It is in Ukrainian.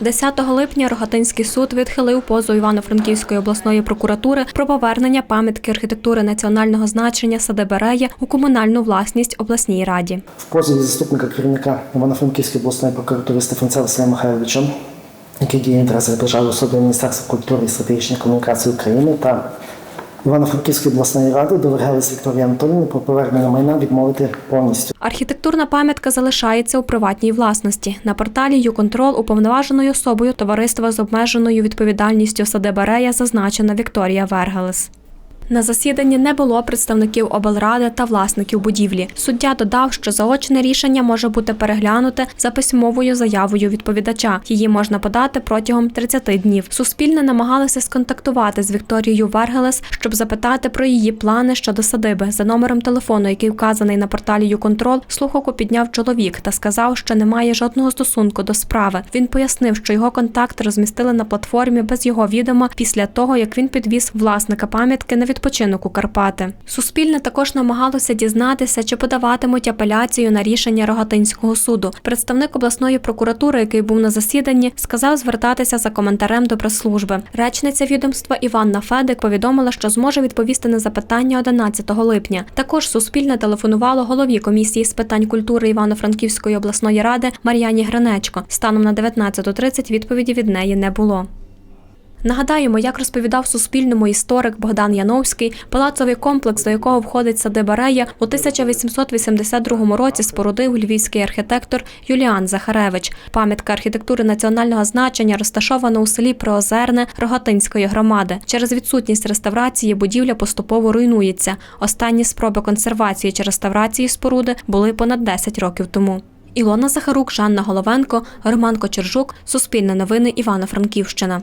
10 липня Рогатинський суд відхилив позов Івано-Франківської обласної прокуратури про повернення пам'ятки архітектури національного значення Садеберея у комунальну власність обласній раді. В позові заступника керівника Івано-Франківської обласної прокуратури Стефанця Василя Михайловича, який діє інтереси держави особи Міністерства культури і стратегічної комунікації України та Івано-Франківської обласної ради довергались Вікторії Анатоліївни про повернення майна відмовити повністю. Архітектурна пам'ятка залишається у приватній власності. На порталі «Юконтрол» уповноваженою особою товариства з обмеженою відповідальністю Садибарея зазначена Вікторія Вергелес. На засіданні не було представників облради та власників будівлі. Суддя додав, що заочне рішення може бути переглянуте за письмовою заявою відповідача. Її можна подати протягом 30 днів. Суспільне намагалося сконтактувати з Вікторією Вергелес, щоб запитати про її плани щодо садиби. За номером телефону, який вказаний на порталі «Юконтрол», слухавку підняв чоловік та сказав, що не має жодного стосунку до справи. Він пояснив, що його контакт розмістили на платформі без його відома після того, як він підвіз власника пам'ятки на відпочинок у Карпати. Суспільне також намагалося дізнатися, чи подаватимуть апеляцію на рішення Рогатинського суду. Представник обласної прокуратури, який був на засіданні, сказав звертатися за коментарем до прес-служби. Речниця відомства Іванна Федик повідомила, що зможе відповісти на запитання 11 липня. Також суспільне телефонувало голові комісії з питань культури Івано-Франківської обласної ради Мар'яні Гринечко. Станом на 19.30 відповіді від неї не було. Нагадаємо, як розповідав Суспільному історик Богдан Яновський, палацовий комплекс, до якого входить Садибарея, у 1882 році спорудив львівський архітектор Юліан Захаревич. Пам'ятка архітектури національного значення розташована у селі Приозерне Рогатинської громади. Через відсутність реставрації будівля поступово руйнується. Останні спроби консервації чи реставрації споруди були понад 10 років тому. Ілона Захарук, Жанна Головенко, Роман Кочержук, Суспільне новини, Івано-Франківщина.